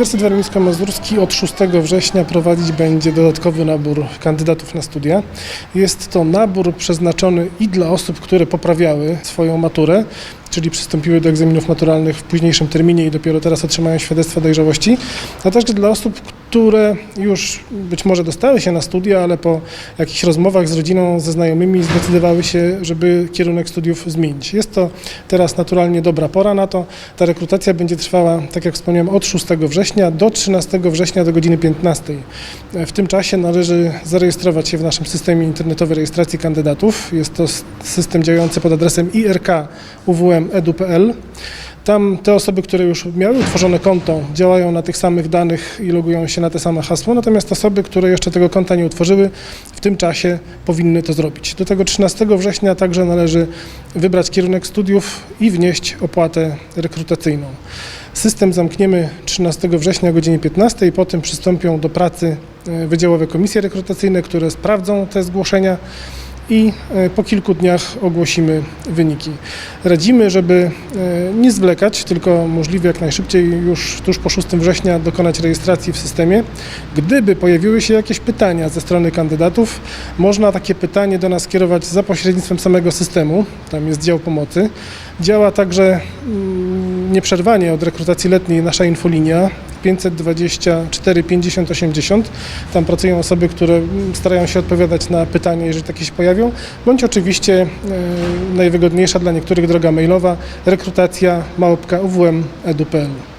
Uniwersytet Warmińsko-Mazurski od 6 września prowadzić będzie dodatkowy nabór kandydatów na studia. Jest to nabór przeznaczony i dla osób, które poprawiały swoją maturę, czyli przystąpiły do egzaminów maturalnych w późniejszym terminie i dopiero teraz otrzymają świadectwo dojrzałości, a także dla osób, które już być może dostały się na studia, ale po jakichś rozmowach z rodziną, ze znajomymi zdecydowały się, żeby kierunek studiów zmienić. Jest to teraz naturalnie dobra pora na to. Ta rekrutacja będzie trwała, tak jak wspomniałem, od 6 września do 13 września do godziny 15. W tym czasie należy zarejestrować się w naszym systemie internetowej rejestracji kandydatów. Jest to system działający pod adresem irk.uwm.edu.pl. Tam te osoby, które już miały utworzone konto, działają na tych samych danych i logują się na te same hasło, natomiast osoby, które jeszcze tego konta nie utworzyły, w tym czasie powinny to zrobić. Do tego 13 września także należy wybrać kierunek studiów i wnieść opłatę rekrutacyjną. System zamkniemy 13 września o godzinie 15 i potem przystąpią do pracy e, wydziałowe komisje rekrutacyjne, które sprawdzą te zgłoszenia i e, po kilku dniach ogłosimy wyniki. Radzimy, żeby e, nie zwlekać, tylko możliwie jak najszybciej już tuż po 6 września dokonać rejestracji w systemie. Gdyby pojawiły się jakieś pytania ze strony kandydatów, można takie pytanie do nas skierować za pośrednictwem samego systemu. Tam jest dział pomocy. Działa także mm, nieprzerwanie od rekrutacji letniej nasza infolinia 524 50 80. Tam pracują osoby, które starają się odpowiadać na pytania, jeżeli takie się pojawią, bądź oczywiście e, najwygodniejsza dla niektórych droga mailowa rekrutacja małpka uwm.edu.pl.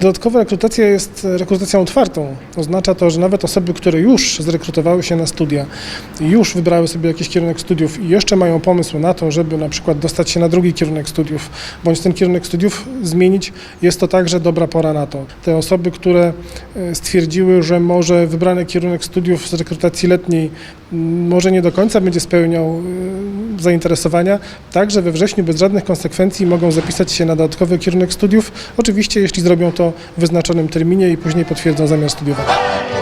Dodatkowa rekrutacja jest rekrutacją otwartą. Oznacza to, że nawet osoby, które już zrekrutowały się na studia, już wybrały sobie jakiś kierunek studiów i jeszcze mają pomysł na to, żeby na przykład dostać się na drugi kierunek studiów, bądź ten kierunek studiów zmienić, jest to także dobra pora na to. Te osoby, które e, stwierdziły, że może wybrany kierunek studiów z rekrutacji letniej może nie do końca będzie spełniał zainteresowania, także we wrześniu bez żadnych konsekwencji mogą zapisać się na dodatkowy kierunek studiów, oczywiście jeśli zrobią to w wyznaczonym terminie i później potwierdzą zamiar studiowania.